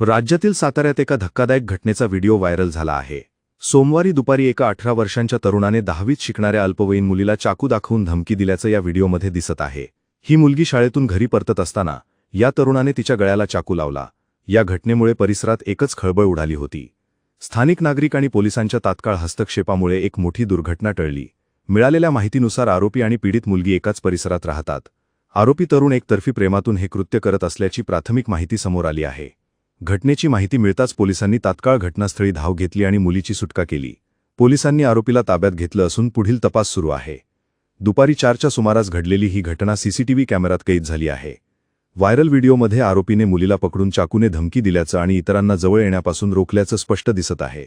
राज्यातील साताऱ्यात एका धक्कादायक घटनेचा व्हिडिओ व्हायरल झाला आहे. सोमवारी दुपारी एका अठरा वर्षांच्या तरुणाने दहावीत शिकणाऱ्या अल्पवयीन मुलीला चाकू दाखवून धमकी दिल्याचं या व्हिडिओमध्ये दिसत आहे. ही मुलगी शाळेतून घरी परतत असताना या तरुणाने तिच्या गळ्याला चाकू लावला. या घटनेमुळे परिसरात एकच खळबळ उडाली होती. स्थानिक नागरिक आणि पोलिसांच्या तात्काळ हस्तक्षेपामुळे एक मोठी दुर्घटना टळली. मिळालेल्या माहितीनुसार आरोपी आणि पीडित मुलगी एकाच परिसरात राहतात. आरोपी तरुण एकतर्फी प्रेमातून हे कृत्य करत असल्याची प्राथमिक माहिती समोर आली आहे. घटनेची माहिती मिळताच पोलिसांनी तात्काळ घटनास्थळी धाव घेतली आणि मुलीची सुटका केली. पोलिसांनी आरोपीला ताब्यात घेतलं असून पुढील तपास सुरू आहे. दुपारी चारच्या सुमारास घडलेली ही घटना सीसीटीव्ही कॅमेऱ्यात कैद झाली आहे. व्हायरल व्हिडिओमध्ये आरोपीने मुलीला पकडून चाकूने धमकी दिल्याचं आणि इतरांना जवळ येण्यापासून रोखल्याचं स्पष्ट दिसत आहे.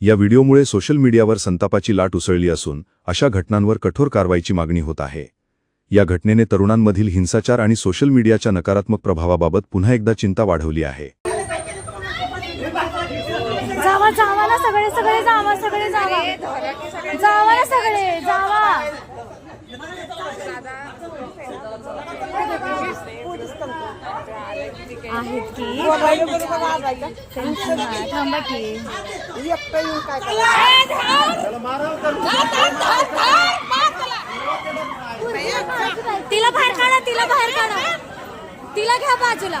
या व्हिडिओमुळे सोशल मीडियावर संतापाची लाट उसळली असून अशा घटनांवर कठोर कारवाईची मागणी होत आहे. या घटनेने तरुणांमधील हिंसाचार आणि सोशल मीडियाच्या नकारात्मक प्रभावाबाबत पुन्हा एकदा चिंता वाढवली आहे. जावा जावा ना सगळे सगळे जावा सगळे जावा. जावा ना सगळे जावा. आहेत की? थांबा की. तिला बाहेर काढा तिला बाहेर काढा. तिला घ्या बाजूला.